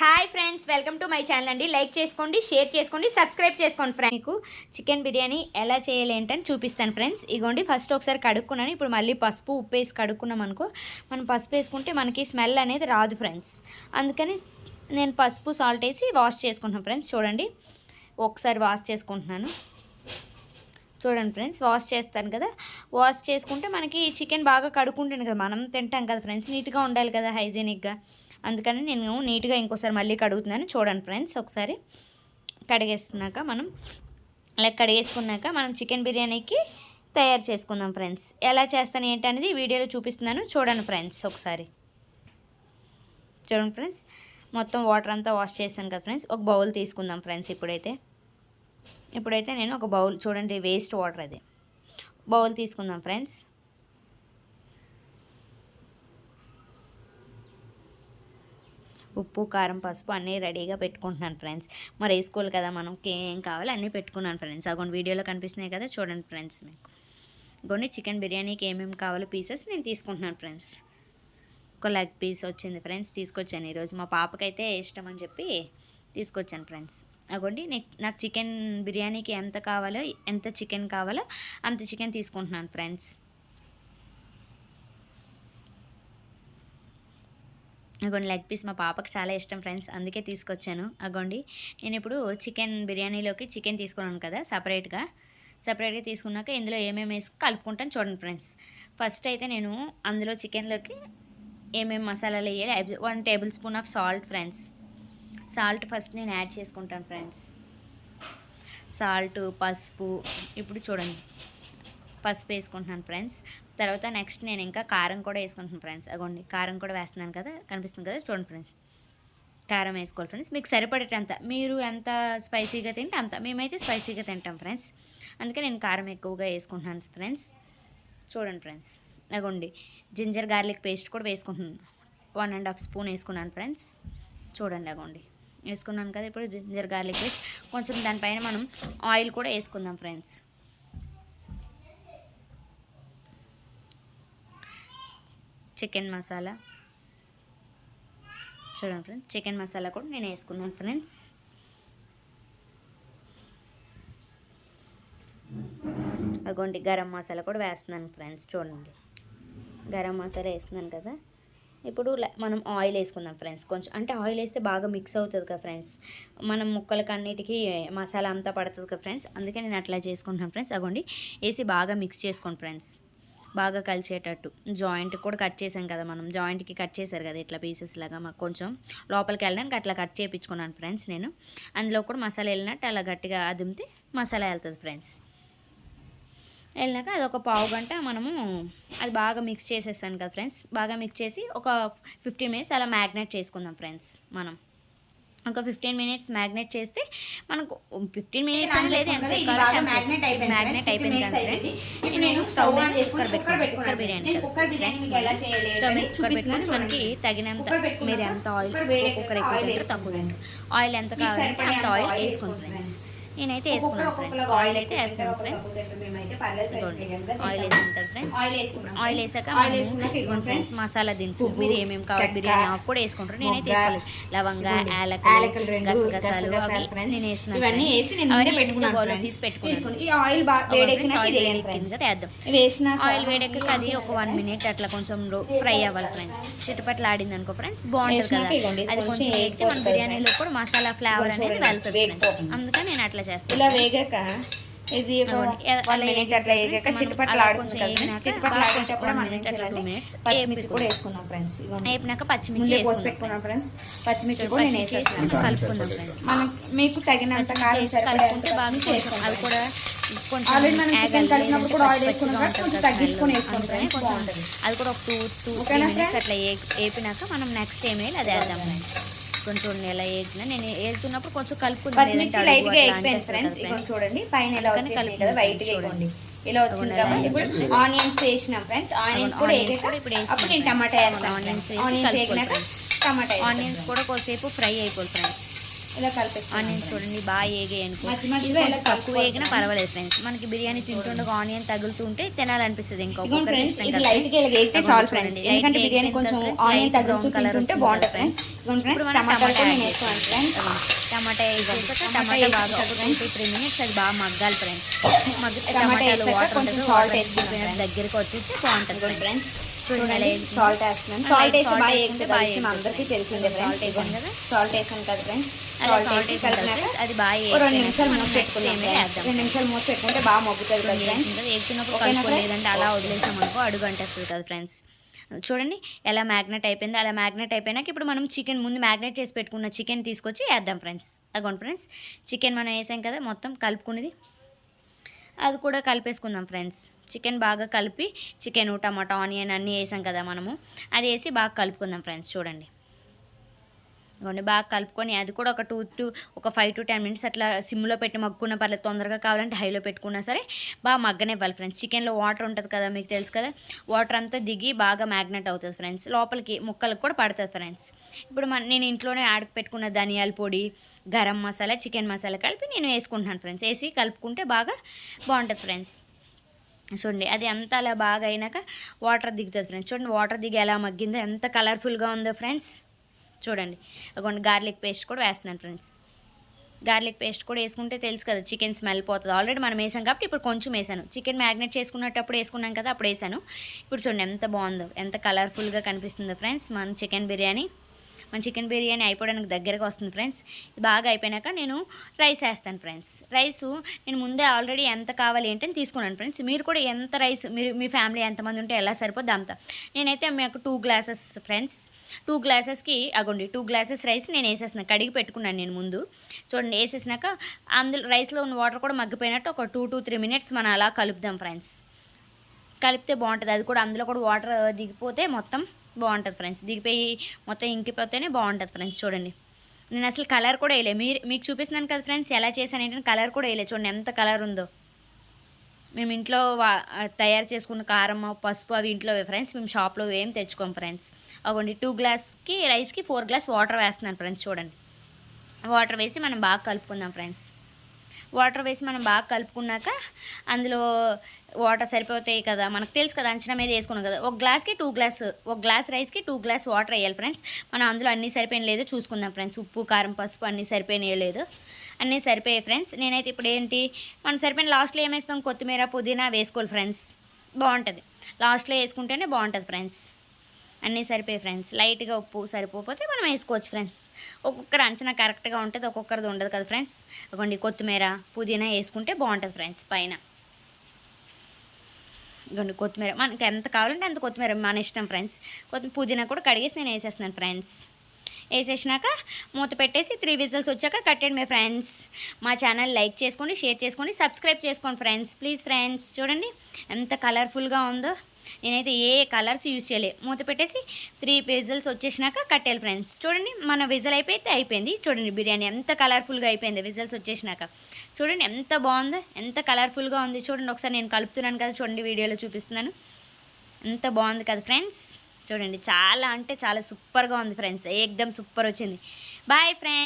Hi friends welcome to my channel అండి. Like చేసుకోండి share చేసుకోండి సబ్స్క్రైబ్ చేసుకోండి ఫ్రెండ్ మీకు చికెన్ బిర్యానీ ఎలా చేయాలి ఏంటని చూపిస్తాను ఫ్రెండ్స్ ఇగోండి ఫస్ట్ ఒకసారి కడుక్కున్నాను. ఇప్పుడు మళ్ళీ పసుపు ఉప్పు వేసి కడుక్కున్నాం అనుకో మనం పసుపు వేసుకుంటే మనకి స్మెల్ అనేది రాదు ఫ్రెండ్స్ అందుకని నేను పసుపు సాల్ట్ వేసి వాష్ చేసుకుంటున్నాను ఫ్రెండ్స్ చూడండి ఒకసారి వాష్ చేసుకుంటున్నాను. చూడండి ఫ్రెండ్స్ వాష్ చేస్తాను కదా. వాష్ చేసుకుంటే మనకి చికెన్ బాగా కడుక్కుంటుంది కదా. మనం తింటాం కదా ఫ్రెండ్స్ నీట్గా ఉండాలి కదా హైజీనిక్గా అందుకని నేను నీట్గా ఇంకోసారి మళ్ళీ కడుగుతున్నాను. చూడండి ఫ్రెండ్స్ ఒకసారి కడిగేసుకున్నాక మనం అలా కడిగేసుకున్నాక మనం చికెన్ బిర్యానీకి తయారు చేసుకుందాం ఫ్రెండ్స్. ఎలా చేస్తాను ఏంటనేది వీడియోలో చూపిస్తున్నాను. చూడండి ఫ్రెండ్స్ ఒకసారి. చూడండి ఫ్రెండ్స్ మొత్తం వాటర్ అంతా వాష్ చేశాను కదా ఫ్రెండ్స్ ఒక బౌల్ తీసుకుందాం ఫ్రెండ్స్ ఇప్పుడైతే. ఇప్పుడైతే నేను ఒక బౌల్ చూడండి వేస్ట్ వాటర్ అది. బౌల్ తీసుకుందాం ఫ్రెండ్స్. ఉప్పు కారం పసుపు అన్నీ రెడీగా పెట్టుకుంటున్నాను ఫ్రెండ్స్. మరి వేసుకోవాలి కదా మనకి ఏం కావాలో అన్నీ పెట్టుకున్నాను ఫ్రెండ్స్. అగోండి వీడియోలో కనిపిస్తున్నాయి కదా చూడండి ఫ్రెండ్స్ మీకు. కొన్ని చికెన్ బిర్యానీకి ఏమేమి కావాలో పీసెస్ నేను తీసుకుంటున్నాను ఫ్రెండ్స్. ఒక లెగ్ పీస్ వచ్చింది ఫ్రెండ్స్ తీసుకొచ్చాను ఈరోజు. మా పాపకైతే ఇష్టం అని చెప్పి తీసుకొచ్చాను ఫ్రెండ్స్. అగోండి నాకు చికెన్ బిర్యానీకి ఎంత కావాలో ఎంత చికెన్ కావాలో అంత చికెన్ తీసుకుంటున్నాను ఫ్రెండ్స్. అగోండి లెగ్ పీస్ మా పాపకి చాలా ఇష్టం ఫ్రెండ్స్ అందుకే తీసుకొచ్చాను. అగోండి నేను ఇప్పుడు చికెన్ బిర్యానీలోకి చికెన్ తీసుకున్నాను కదా సపరేట్గా. సపరేట్గా తీసుకున్నాక ఇందులో ఏమేమి వేసి కలుపుకుంటాను చూడండి ఫ్రెండ్స్. ఫస్ట్ అయితే నేను అందులో చికెన్లోకి ఏమేమి మసాలాలు వేయాలి one table spoon of salt friends. Salt first నేను యాడ్ చేసుకుంటాను ఫ్రెండ్స్. సాల్ట్ పసుపు ఇప్పుడు చూడండి. పసుపు వేసుకుంటున్నాను ఫ్రెండ్స్. తర్వాత నెక్స్ట్ నేను ఇంకా కారం కూడా వేసుకుంటున్నాను ఫ్రెండ్స్. అగోండి కారం కూడా వేస్తున్నాను కదా కనిపిస్తుంది కదా చూడండి ఫ్రెండ్స్. కారం వేసుకోవాలి ఫ్రెండ్స్. మీకు సరిపడేటంత మీరు ఎంత స్పైసీగా తింటే అంత మేమైతే స్పైసీగా తింటాం ఫ్రెండ్స్. అందుకే నేను కారం ఎక్కువగా వేసుకుంటున్నాను ఫ్రెండ్స్. చూడండి ఫ్రెండ్స్. అగోండి జింజర్ గార్లిక్ పేస్ట్ కూడా వేసుకుంటున్నాను. వన్ అండ్ హాఫ్ స్పూన్ వేసుకున్నాను ఫ్రెండ్స్. చూడండి అగోండి. వేసుకున్నాను కదా ఇప్పుడు జింజర్ గార్లిక్ పేస్ట్. కొంచెం దానిపైన మనం ఆయిల్ కూడా వేసుకుందాం ఫ్రెండ్స్. చికెన్ మసాలా. చూడండి ఫ్రెండ్స్ చికెన్ మసాలా కూడా నేను వేసుకున్నాను ఫ్రెండ్స్. అగోండి గరం మసాలా కూడా వేస్తున్నాను ఫ్రెండ్స్ చూడండి. గరం మసాలా వేస్తున్నాను కదా. ఇప్పుడు మనం ఆయిల్ వేసుకుందాం ఫ్రెండ్స్ కొంచెం అంటే ఆయిల్ వేస్తే బాగా మిక్స్ అవుతుంది కదా ఫ్రెండ్స్. మనం ముక్కలకి అన్నిటికీ మసాలా అంతా పడుతుంది కదా ఫ్రెండ్స్ అందుకే నేను అట్లా చేసుకుంటున్నాను ఫ్రెండ్స్. అగోండి వేసి బాగా మిక్స్ చేసుకోండి ఫ్రెండ్స్. బాగా కలిసేటట్టు. జాయింట్ కూడా కట్ చేసాం కదా మనం. జాయింట్కి కట్ చేశారు కదా ఇట్లా పీసెస్ లాగా మాకు కొంచెం. లోపలికి వెళ్ళడానికి అట్లా కట్ చేయించుకున్నాను ఫ్రెండ్స్ నేను. అందులో కూడా మసాలా వెళ్ళినట్టు అలా గట్టిగా అదిమితే మసాలా వెళ్తుంది ఫ్రెండ్స్ వెళ్ళినాక అది ఒక పావు గంట మనము అది బాగా మిక్స్ చేసేస్తాను కదా ఫ్రెండ్స్ బాగా మిక్స్ చేసి ఒక ఫిఫ్టీన్ మినిట్స్ అలా మ్యాగ్నేట్ చేసుకుందాం ఫ్రెండ్స్ మనం. ఒక ఫిఫ్టీన్ మినిట్స్ మ్యాగ్నేట్ చేస్తే మనకు ఫిఫ్టీన్ మినిట్స్ అని లేదు మ్యాగ్నేట్ అయిపోయింది ఫ్రెండ్స్ నేను stove cooker cooker biryani friends stove మీద కుక్కర్ పెట్టుకొని మనకి తగినంత మీరు ఎంత ఆయిల్ కుక్కర్ ఎక్కువ తింటారో తక్కువ ఆయిల్ ఎంత కావాలంటే అంత ఆయిల్ వేసుకోండి ఫ్రెండ్స్ నేనైతే వేసుకున్నాను ఫ్రెండ్స్ ఆయిల్ అయితే వేస్తున్నాను ఫ్రెండ్స్ ఆయిల్ ఫ్రెండ్స్ ఆయిల్ వేసాక ఫ్రెండ్స్ మసాలా దినుసు మీరు ఏమేమి కావాలి బిర్యానీ ఆకు కూడా వేసుకుంటారు. నేనైతే వేసుకోలేదు లవంగా యాలకలు గసగసాలు అవి నేను వేస్తున్నాను నేను అవన్నీ. తీసి ఈ ఆయిల్ బాగా వేడెక్కినాక ఆయిల్ వేద్దాం. వేడెక్కాక అది ఒక వన్ మినిట్ అట్లా కొంచెం ఫ్రై అవ్వాలి ఫ్రెండ్స్ చిట్టుపట్లు ఆడింది అనుకో ఫ్రెండ్స్ బాగుంటుంది కదా. అది కొంచెం వేగితే మన బిర్యానీలో కూడా మసాలా ఫ్లేవర్ అనేది వెళ్తుంది. అందుకని నేను అట్లా చేస్తాను ఇలా వేగాక ఇది వన్ మినిట్ అట్లా వేగాక చిట్టుపట్లు అలా ఆడుతుంది కొంచెం కదా friends. వేగినాక చిట్టుపట్లు one మనం ఏం చేయాలంటే పచ్చిమిర్చి కూడా. వేసుకున్నాం ఫ్రెండ్స్ వేపినాక పచ్చిమిర్చి పోసి పెట్టుకున్నాం. ఫ్రెండ్స్ పచ్చిమిర్చి కూడా నేను వేసేస్తాను కలుపుకుందాం ఫ్రెండ్స్ మనం మీకు తగినంత కారం చేసి కలుపుకుంటే బాగా వేసుకోండి అది కూడా కొంచెం ఆల్రెడీ మనం యాగాలి, చికెన్ కలిపినప్పుడు లేదంటే కూడా ఆయిల్ పచ్చి వేసుకున్నాం కొంచెం తగ్గించుకొని అందుకని friends, కొంచెం. అది కూడా ఒక టూ టూ త్రీ మినిట్స్? అట్లా వేపినాక మనం నెక్స్ట్ ఏం వేయాలి అది వేద్దాం ఫ్రెండ్స్ కొంచెం ఎలా వేసిన నేను వేస్తున్నప్పుడు కొంచెం ఇక్కడ చూడండి పైన అందుకని వచ్చింది వైట్గా చూడండి. ఇలా వచ్చింది అలా ఇప్పుడు ఆనియన్స్ వేసినాం ఫ్రెండ్స్. ఆనియన్స్ కూడా వేసాక అప్పుడు నేను. టమాటా వేస్తాను ఆనియన్స్. వేసి. టమాటా ఆనియన్స్ కూడా కొద్దిసేపు ఫ్రై అయిపోయి ఫ్రెండ్స్. ఇలా కలిపేస్తాను ఆనియన్స్ చూడండి బాగా ఏగాయి అనుకో. కొంచెం తక్కువ ఏగినా పర్వాలేదు ఫ్రెండ్స్ మనకి బిర్యానీ తింటుండగా ఆనియన్ తగులుతూ ఉంటే తినాలనిపిస్తుంది ఇంకా. ఇదిగోండి ఒక్కొక్కరికి ఫ్రెండ్స్ లైట్ చాలు ఎందుకంటే బిర్యానీ వేగిన కొంచెం ఆనియన్ తగులుతూ తింటుంటే వచ్చింది బాగుంటుంది ఫ్రెండ్స్ ఇప్పుడు మనం టమాటా ఫ్రెండ్స్ టమాటా వేసాక టమాటా బాగా ఒక friends. టూ త్రీ మినిట్స్ అది బాగా మగ్గాలి ఫ్రెండ్స్ మగ్గితే టమాటా టమాటాలు వాటర్ ఉంటుంది వేసుకుందాం వేసుకుని దగ్గరికి వచ్చేస్తే బాగుంటుంది ఫ్రెండ్స్ చూడండి. సాల్ట్ వేస్తున్నాను ఆ, సాల్ట్ వేస్తే బాగా అందరికీ. తెలిసిందే ఫ్రెండ్స్ వేసాం? సాల్ట్ వేసాను కదా ఫ్రెండ్స్ అలా సాల్ట్ సాల్ట్ వేసి వేసిన తర్వాత కలిపినాక అది బాగా రెండు నిమిషాలు మూత పెట్టుకున్నాం. రెండు నిమిషాలు మూత పెట్టుకుంటే బాగా మొగ్గుతుంది కదా ఫ్రెండ్స్ వేగుతుంది. వేగుతున్నప్పుడు ఓకేనా కలుపుకోలేదంటే అలా వదిలేసాం అనుకో అడుగు అంటేస్తుంది కదా ఫ్రెండ్స్ చూడండి ఎలా మ్యాగ్నెట్ అయిపోయింది అలా మ్యాగ్నెట్ అయిపోయినాక ఇప్పుడు మనం చికెన్ ముందు మ్యాగ్నెట్ చేసి పెట్టుకున్న చికెన్ తీసుకొచ్చి వేద్దాం ఫ్రెండ్స్ అగోండి ఫ్రెండ్స్ చికెన్ మనం వేసాం కదా మొత్తం కలుపుకున్నది. అది కూడా కలిపేసుకుందాం ఫ్రెండ్స్ చికెన్ బాగా కలిపి చికెన్ టమాటా ఆనియన్ అన్నీ వేసాం కదా మనము. అది వేసి బాగా కలుపుకుందాం ఫ్రెండ్స్ చూడండి. ఇవ్వండి బాగా కలుపుకొని అది కూడా ఒక టూ టు ఒక ఫైవ్ టు టెన్ మినిట్స్ అట్లా సిమ్లో పెట్టి మగ్గుకున్న పర్లేదు తొందరగా కావాలంటే హైలో పెట్టుకున్నా సరే బాగా మగ్గనివ్వాలి ఫ్రెండ్స్. చికెన్లో వాటర్ ఉంటుంది కదా మీకు తెలుసు కదా వాటర్ అంతా దిగి బాగా మ్యాగ్నెట్ అవుతుంది ఫ్రెండ్స్. లోపలికి ముక్కలకు కూడా పడుతుంది ఫ్రెండ్స్. ఇప్పుడు మన నేను ఇంట్లోనే ఆడికి పెట్టుకున్న ధనియాల పొడి గరం మసాలా చికెన్ మసాలా కలిపి నేను వేసుకుంటున్నాను ఫ్రెండ్స్. వేసి కలుపుకుంటే బాగా బాగుంటుంది ఫ్రెండ్స్. చూడండి అది ఎంత అలా బాగా అయినాక వాటర్ దిగుతుంది ఫ్రెండ్స్. చూడండి వాటర్ దిగి ఎలా మగ్గిందో ఎంత కలర్ఫుల్గా ఉందో ఫ్రెండ్స్. చూడండి. అగోండి గార్లిక్ పేస్ట్ కూడా వేస్తున్నాను ఫ్రెండ్స్. గార్లిక్ పేస్ట్ కూడా వేసుకుంటే తెలుసు కదా చికెన్ స్మెల్ పోతుంది. ఆల్రెడీ మనం వేసాం కాబట్టి ఇప్పుడు కొంచెం వేసాను. చికెన్ మ్యాగ్నెట్ చేసుకున్నప్పుడు వేసుకున్నాం కదా అప్పుడు వేసాను. ఇప్పుడు చూడండి ఎంత బాగుందో ఎంత కలర్ఫుల్గా కనిపిస్తుందో ఫ్రెండ్స్ మన చికెన్ బిర్యానీ. మన చికెన్ బిర్యానీ అయిపోవడానికి దగ్గరకు వస్తుంది ఫ్రెండ్స్. ఇది బాగా అయిపోయినాక నేను రైస్ వేస్తాను ఫ్రెండ్స్. రైస్ నేను ముందే ఆల్రెడీ ఎంత కావాలి ఏంటని తీసుకున్నాను ఫ్రెండ్స్. మీరు కూడా ఎంత రైస్ మీరు మీ ఫ్యామిలీ ఎంతమంది ఉంటే ఎలా సరిపోద్ది అంత. నేనైతే మాకు టూ గ్లాసెస్ ఫ్రెండ్స్ టూ గ్లాసెస్కి అగోండి టూ గ్లాసెస్ రైస్ నేను వేసేస్తున్నాను కడిగి పెట్టుకున్నాను నేను ముందు. చూడండి వేసేసినాక అందులో రైస్లో ఉన్న వాటర్ కూడా మగ్గిపోయినట్టు ఒక టూ టూ త్రీ మినిట్స్ మనం అలా కలుపుదాం ఫ్రెండ్స్. కలిపితే బాగుంటుంది అది కూడా అందులో కూడా వాటర్ దిగిపోతే మొత్తం బాగుంటుంది ఫ్రెండ్స్. దిగిపోయి మొత్తం ఇంకిపోతేనే బాగుంటుంది ఫ్రెండ్స్. చూడండి. నేను అసలు కలర్ కూడా వేయలే. మీరు మీకు చూపిస్తున్నాను కదా ఫ్రెండ్స్ ఎలా చేశాను ఏంటంటే కలర్ కూడా వేయలే. చూడండి ఎంత కలర్ ఉందో. మేము ఇంట్లో వా తయారు చేసుకున్న కారం పసుపు అవి ఇంట్లో ఫ్రెండ్స్. మేము షాప్లో ఏం తెచ్చుకోం ఫ్రెండ్స్. అవ్వండి టూ గ్లాస్కి రైస్కి ఫోర్ గ్లాస్ వాటర్ వేస్తున్నాను ఫ్రెండ్స్. చూడండి. వాటర్ వేసి మనం బాగా కలుపుకుందాం ఫ్రెండ్స్. వాటర్ వేసి మనం బాగా కలుపుకున్నాక అందులో వాటర్ సరిపోతాయి కదా మనకు తెలుసు కదా అంచనా మీద వేసుకున్నాం కదా. ఒక గ్లాస్కి టూ గ్లాస్ ఒక గ్లాస్ రైస్కి టూ గ్లాస్ వాటర్ వేయాలి ఫ్రెండ్స్. మనం అందులో అన్నీ సరిపోయిన లేదో చూసుకుందాం ఫ్రెండ్స్. ఉప్పు కారం పసుపు అన్నీ సరిపోయినాయో లేదు అన్నీ సరిపోయాయి ఫ్రెండ్స్. నేనైతే ఇప్పుడు ఏంటి మనం సరిపోయిన లాస్ట్లో ఏమేస్తాం కొత్తిమీర పుదీనా వేసుకోవాలి ఫ్రెండ్స్. బాగుంటుంది. లాస్ట్లో వేసుకుంటేనే బాగుంటుంది ఫ్రెండ్స్. అన్నీ సరిపోయాయి ఫ్రెండ్స్. లైట్గా ఉప్పు సరిపోతే మనం వేసుకోవచ్చు ఫ్రెండ్స్. ఒక్కొక్కరు అంచనా కరెక్ట్గా ఉంటుంది ఒక్కొక్కరిది ఉండదు కదా ఫ్రెండ్స్. ఇవ్వండి కొత్తిమీర పుదీనా వేసుకుంటే బాగుంటుంది ఫ్రెండ్స్ పైన. ఇవ్వండి కొత్తిమీర. మనకి ఎంత కావాలంటే అంత కొత్తిమీర మన ఇష్టం ఫ్రెండ్స్ కొత్తిమీర పుదీనా కూడా కడిగేసి నేను వేసేస్తున్నాను ఫ్రెండ్స్ వేసేసినాక మూత పెట్టేసి త్రీ విజిల్స్ వచ్చాక కట్టండి మీ ఫ్రెండ్స్ మా ఛానల్ లైక్ చేసుకోండి షేర్ చేసుకోండి సబ్స్క్రైబ్ చేసుకోండి ఫ్రెండ్స్ ప్లీజ్ ఫ్రెండ్స్ చూడండి ఎంత కలర్ఫుల్గా ఉందో. నేనైతే ఏ కలర్స్ యూజ్ చేయలే. మూత పెట్టేసి త్రీ విజిల్స్ వచ్చేసినాక కట్టేయాలి ఫ్రెండ్స్. చూడండి మన విజిల్ అయిపోతే అయిపోయింది. చూడండి బిర్యానీ ఎంత కలర్ఫుల్గా అయిపోయింది విజిల్స్ వచ్చేసినాక. చూడండి ఎంత బాగుందో ఎంత కలర్ఫుల్గా ఉంది. చూడండి ఒకసారి నేను కలుపుతున్నాను కదా చూడండి వీడియోలో చూపిస్తున్నాను. ఎంత బాగుంది కదా ఫ్రెండ్స్. చూడండి చాలా అంటే చాలా సూపర్గా ఉంది ఫ్రెండ్స్. ఎగ్దమ్ సూపర్ వచ్చింది. Bye friends